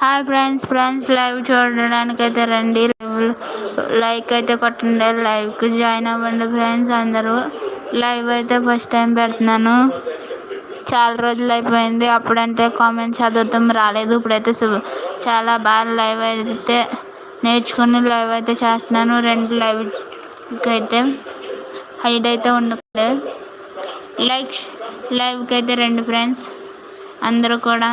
Hi friends friends live చూడడానికి అయితే రండి లైక్ అయితే కొట్టండి. లైవ్కి జాయిన్ అవ్వండి ఫ్రెండ్స్ అందరూ. లైవ్ అయితే ఫస్ట్ టైం పెడుతున్నాను. చాలా రోజులు అయిపోయింది. అప్పుడంటే కామెంట్స్ చదువుతాం రాలేదు. ఇప్పుడైతే చాలా బాగా లైవ్ అయితే నేర్చుకుని లైవ్ అయితే చేస్తున్నాను. రెండు లైవ్కి అయితే హైడ్ అయితే ఉండకూడదు. లైక్ లైవ్కి అయితే రండి ఫ్రెండ్స్ అందరూ కూడా.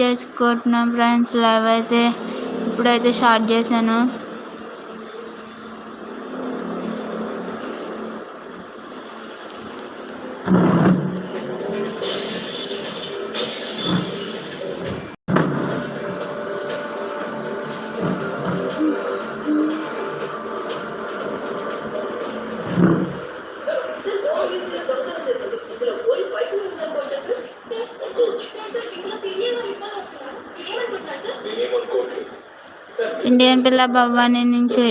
చేసుకుంటున్నాం ఫ్రెండ్స్ లైవ్ అయితే ఇప్పుడైతే స్టార్ట్ చేశాను. ఇండియన్ పిల్ల భవానీ నుంచి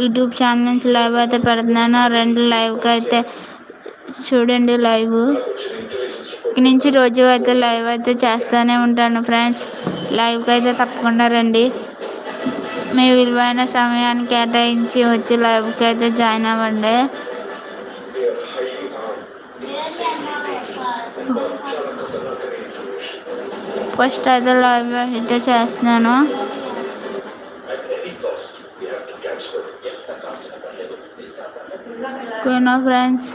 యూట్యూబ్ ఛానల్ నుంచి లైవ్ అయితే పెడుతున్నాను. రెండు లైవ్కి అయితే చూడండి లైవ్. ఇక నుంచి రోజు అయితే లైవ్ అయితే చేస్తూనే ఉంటాను ఫ్రెండ్స్. లైవ్కి అయితే తప్పకుండా రండి. మీ విలువైన సమయాన్ని కేటాయించి వచ్చి లైవ్కి అయితే జాయిన్ అవ్వండి. ఫస్ట్ అయితే లైవ్ అయితే చేస్తున్నాను. Queen of friends.